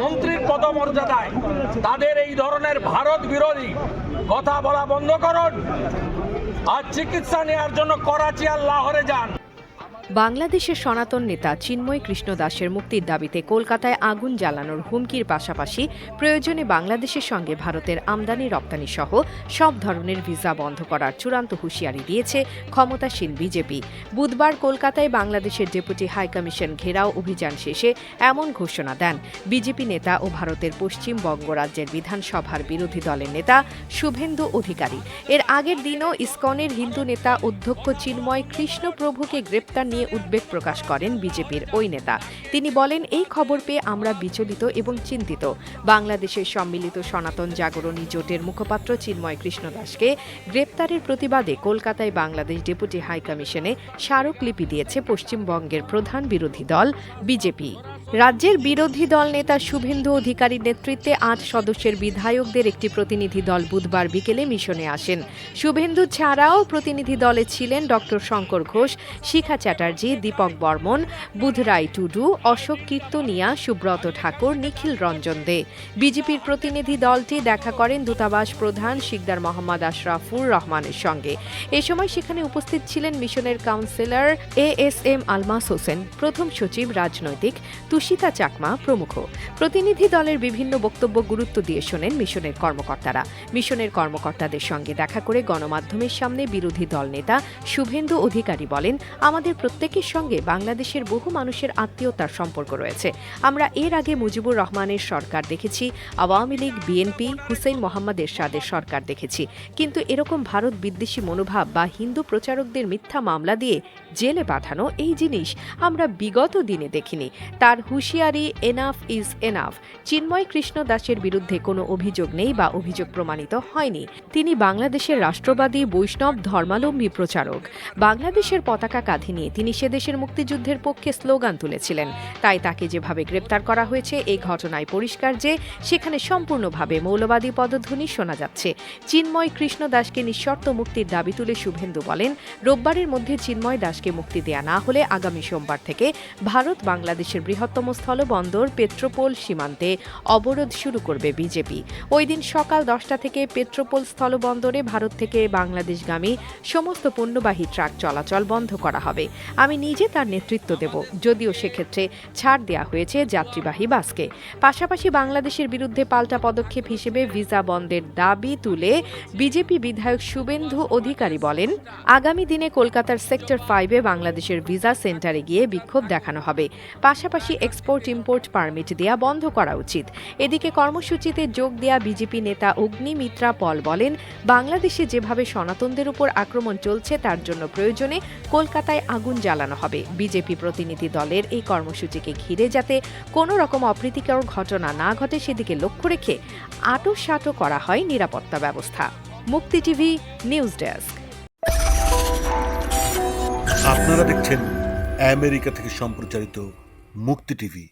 মন্ত্রীর পদমর্যাদায় তাদের এই ধরনের ভারত বিরোধী কথা বলা বন্ধ করুন। আর চিকিৎসা নেওয়ার জন্য করাচি আর লাহোরে যান। বাংলাদেশের সনাতন নেতা চিন্ময় কৃষ্ণ দাসের মুক্তির দাবিতে কলকাতায় আগুন জ্বালানোর হুমকির পাশাপাশি প্রয়োজনে বাংলাদেশের সঙ্গে ভারতের আমদানি, রপ্তানি সহ সব ধরনের ভিসা বন্ধ করার চূড়ান্ত হুঁশিয়ারি দিয়েছে ক্ষমতাসীন বিজেপি। বুধবার কলকাতায় বাংলাদেশের ডেপুটি হাইকমিশন ঘেরাও অভিযান শেষে এমন ঘোষণা দেন। বিজেপি নেতা ও ভারতের পশ্চিমবঙ্গ রাজ্যের বিধানসভার বিরোধী দলের নেতা শুভেন্দু অধিকারী। এর আগের দিনও ইসকনের হিন্দু নেতা অধ্যক্ষ চিন্ময় কৃষ্ণ প্রভুকে গ্রেপ্তার নিয়ে উদ্বেগ প্রকাশ করেন বিজেপির ওই নেতা। তিনি বলেন, এই খবর পেয়ে আমরা বিচলিত এবং চিন্তিত। বাংলাদেশের সম্মিলিত সনাতন জাগরণী জোটের মুখপাত্র চিন্ময় কৃষ্ণ দাসকে গ্রেপ্তারের প্রতিবাদে কলকাতায় বাংলাদেশ ডেপুটি হাইকমিশনে স্মারকলিপি দিয়েছে পশ্চিমবঙ্গের প্রধান বিরোধী দল বিজেপি। রাজ্যের বিরোধী দল নেতা শুভেন্দু অধিকারীর নেতৃত্বে আট সদস্যের বিধায়কদের একটি প্রতিনিধি দল বুধবার বিকেলে মিশনে আসেন। শুভেন্দু ছাড়াও প্রতিনিধি দলে ছিলেন ডক্টর শঙ্কর ঘোষ, শিখা চ্যাটার্জি দীপক বর্মন, বুধরাই টুডু, অশোক কীর্তনিয়া, সুব্রত ঠাকুর, নিখিল রঞ্জন দে। বিজেপির প্রতিনিধি দলটি দেখা করেন দূতাবাস প্রধান শিকদার মোহাম্মদ আশরাফুর রহমানের সঙ্গে। এ সময় সেখানে উপস্থিত ছিলেন মিশনের councillor A S M Almas Hossain, প্রথম সচিব রাজনৈতিক তুষিতা চাকমা প্রমুখ। প্রতিনিধি দলের বিভিন্ন বক্তব্য গুরুত্ব দিয়ে শোনেন মিশনের কর্মকর্তারা। মিশনের কর্মকর্তাদের সঙ্গে দেখা করে গণমাধ্যমের সামনে বিরোধী দল নেতা শুভেন্দু অধিকারী বলেন, আমাদের প্রত্যেকের সঙ্গে বাংলাদেশের বহু মানুষের আত্মীয়তার সম্পর্ক রয়েছে। আমরা এর আগে মুজিবুর রহমানের সরকার দেখেছি, আওয়ামী লীগ, বিএনপি, হুসেইন মোহাম্মদ এরশাদের সরকার দেখেছি। কিন্তু এরকম ভারত বিদ্বেষী মনোভাব বা হিন্দু প্রচারকদের মিথ্যা মামলা দিয়ে জেলে পাঠানো এই জিনিস আমরা বিগত দিনে দেখিনি। তার হুঁশিয়ারি enough is enough Chinmoy Krishna দাসের বিরুদ্ধে কোনো অভিযোগ নেই বা অভিযোগ প্রমাণিত হয়নি। তিনি বাংলাদেশের রাষ্ট্রবাদী, বৈষ্ণব, ধর্মালম্বী প্রচারক। বাংলাদেশের পতাকা কাঁধে নিয়ে তিনি সে দেশের মুক্তিযুদ্ধের পক্ষে স্লোগান তুলেছিলেন। তাই তাকে যেভাবে গ্রেপ্তার করা হয়েছে, এই ঘটনায় পরিষ্কার যে সেখানে সম্পূর্ণভাবে মৌলবাদী পদধ্বনি শোনা যাচ্ছে। চিন্ময় কৃষ্ণ দাসকে নিঃশর্ত মুক্তির দাবি তুলে শুভেন্দু বলেন, রোববারের মধ্যে চিন্ময় দাসকে মুক্তি দেয়া না হলে আগামী সোমবার থেকে ভারত বাংলাদেশের বৃহত্তম স্থলবন্দর পেট্রোপোল সীমান্তে অবরোধ শুরু করবে বিজেপি। ওই দিন সকাল দশটা থেকে পেট্রোপোল স্থলবন্দরে ভারত থেকে বাংলাদেশগামী সমস্ত পণ্যবাহী ট্রাক চলাচল বন্ধ করা হবে। আমি নিজে তার নেতৃত্ব দেব। যদিও সেক্ষেত্রে ছাড় দেওয়া হয়েছে যাত্রীবাহী বাসকে। পাশাপাশি বাংলাদেশের বিরুদ্ধে পাল্টা পদক্ষেপ হিসেবে ভিসা বন্ধের দাবি তুলে বিজেপি বিধায়ক শুভেন্দু অধিকারী বলেন, আগামী দিনে কলকাতার সেক্টর ফাইভে বাংলাদেশের ভিসা সেন্টারে গিয়ে বিক্ষোভ দেখানো হবে। পাশাপাশি এক্সপোর্ট, ইম্পোর্ট পারমিট দেয়া বন্ধ করা উচিত। এদিকে কর্মসূচিতে যোগ দেয়া বিজেপি নেতা অগ্নিমিত্রা পল বলেন, বাংলাদেশে যেভাবে সনাতনদের উপর আক্রমণ চলছে তার জন্য প্রয়োজনে কলকাতায় আগুন জ্বালানো হবে। বিজেপি প্রতিনিধি দলের এই কর্মসূচিকে ঘিরে যাতে কোনো রকম অপ্রীতিকর ঘটনা না ঘটে, সেদিকে লক্ষ্য রেখে আটো সাটো করা হয় নিরাপত্তা ব্যবস্থা। মুক্তি টিভি, নিউজ ডেস্ক। আপনারা দেখছেন আমেরিকা থেকে সম্প্রচারিত মুক্তি টিভি।